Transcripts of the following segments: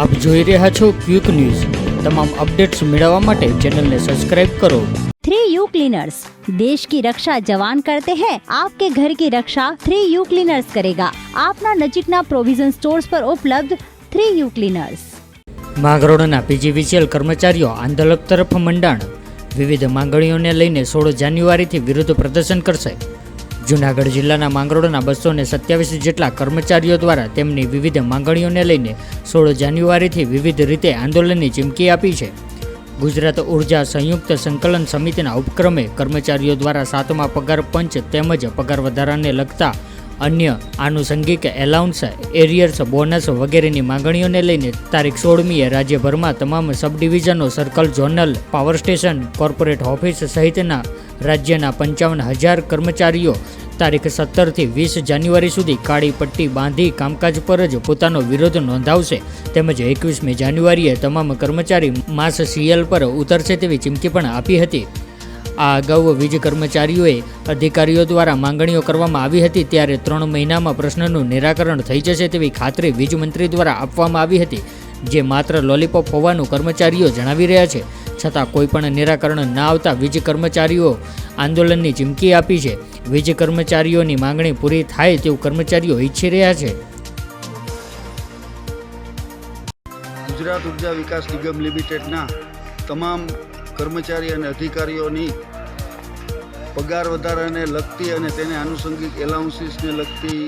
આપ જોઈ રહ્યા છો ક્વિક ન્યૂઝ. તમામ અપડેટ્સ મેળવવા માટે ચેનલને સબસ્ક્રાઇબ કરો. થ્રી यू क्लीनर्स देश की रक्षा जवान करते हैं आपके ઘર કી રક્ષા થ્રી यू ક્લીનર્સ કરેગા. આપના નજીકના પ્રોવિઝન સ્ટોર્સ પર ઉપલબ્ધ થ્રી યુ ક્લીનર્સ. માંગરોળના પીજીવીસીએલ કર્મચારીઓ આંદોલન તરફ મંડાણ. વિવિધ માંગણીઓને લઈને સોળ જાન્યુઆરીથી વિરુદ્ધ પ્રદર્શન કરશે. જૂનાગઢ જિલ્લાના માંગરોળના બસો ને સત્યાવીસ જેટલા કર્મચારીઓ દ્વારા તેમની વિવિધ માંગણીઓને લઈને સોળ જાન્યુઆરીથી વિવિધ રીતે આંદોલનની ચીમકી આપી છે. ગુજરાત ઊર્જા સંયુક્ત સંકલન સમિતિના ઉપક્રમે કર્મચારીઓ દ્વારા સાતમા પગાર પંચ તેમજ પગાર વધારાને લગતા અન્ય આનુષંગિક એલાઉન્સ, એરિયર્સ, બોનસ વગેરેની માંગણીઓને લઈને તારીખ સોળમીએ રાજ્યભરમાં તમામ sub ડિવિઝનો circle, zonal, power station, corporate office સહિતના રાજ્યના પંચાવન હજાર કર્મચારીઓ તારીખ સત્તરથી વીસ જાન્યુઆરી સુધી કાળી પટ્ટી બાંધી કામકાજ પર જ પોતાનો વિરોધ નોંધાવશે. તેમજ એકવીસમી જાન્યુઆરીએ તમામ કર્મચારી માસ સીએલ પર ઉતરશે તેવી ચીમકી પણ આપી હતી. આ અગાઉ વીજ કર્મચારીઓએ અધિકારીઓ દ્વારા માંગણીઓ કરવામાં આવી હતી ત્યારે ત્રણ મહિનામાં પ્રશ્નનું નિરાકરણ થઈ જશે તેવી ખાતરી વીજ મંત્રી દ્વારા આપવામાં આવી હતી, જે માત્ર લોલીપોપ હોવાનું કર્મચારીઓ જણાવી રહ્યા છે. છતાં કોઈપણ નિરાકરણ ના આવતા વીજ કર્મચારીઓ આંદોલનની ચીમકી આપી છે. વીજ કર્મચારીઓની માંગણી પૂરી થાય તેવું કર્મચારીઓ ઈચ્છી રહ્યા છે. ગુજરાત ઊર્જા વિકાસ નિગમ લિમિટેડના તમામ કર્મચારી અને અધિકારીઓની પગાર વધારાને લગતી અને તેને આનુષંગિક એલાઉન્સીસને લગતી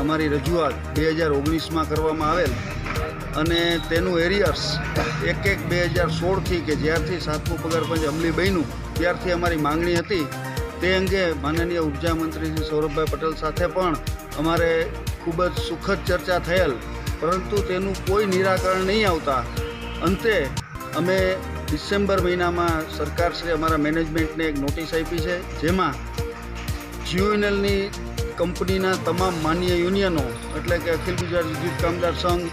અમારી રજૂઆત બે હજાર ઓગણીસમાં કરવામાં આવેલ. અને તેનું એરિયર્સ એક એક બે હજાર સોળથી કે જ્યારથી સાતમું પગાર પંચ અમલી બન્યું, ત્યારથી અમારી માંગણી હતી. તે અંગે માનનીય ઊર્જા મંત્રી શ્રી સૌરભભાઈ પટેલ સાથે પણ અમારે ખૂબ જ સુખદ ચર્ચા થયેલ, પરંતુ તેનું કોઈ નિરાકરણ નહીં આવતા. અંતે અમે ડિસેમ્બર મહિનામાં સરકારશ્રી અમારા મેનેજમેન્ટને એક નોટિસ આપી છે, જેમાં જીયુએનએલની કંપનીના તમામ માન્ય યુનિયનો, એટલે કે અખિલ ગુજરાત વિદ્યુત કામદાર સંઘ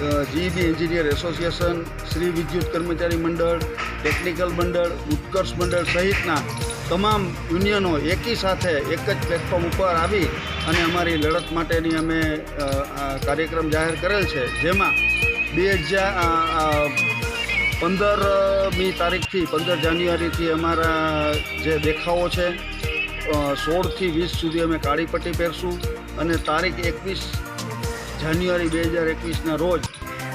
જીઈબી એન્જિનિયર એસોસિએશન શ્રી વિદ્યુત કર્મચારી મંડળ ટેકનિકલ મંડળ, ઉત્કર્ષ મંડળ સહિતના તમામ યુનિયનો એકી સાથે એક જ પ્લેટફોર્મ ઉપર આવી અને અમારી લડત માટેની અમે કાર્યક્રમ જાહેર કરેલ છે. જેમાં બે હજાર પંદરમી તારીખથી, પંદર જાન્યુઆરીથી અમારા જે દેખાવો છે સોળથી વીસ સુધી અમે કાળી પટ્ટી પહેરશું અને તારીખ એકવીસ જાન્યુઆરી બે હજાર એકવીસના રોજ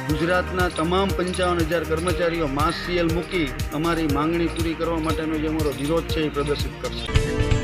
ગુજરાતના તમામ પંચાવન હજાર કર્મચારીઓ માસ સીએલ મૂકી અમારી માંગણી પૂરી કરવા માટેનો જે અમારો વિરોધ છે એ પ્રદર્શિત કરશે.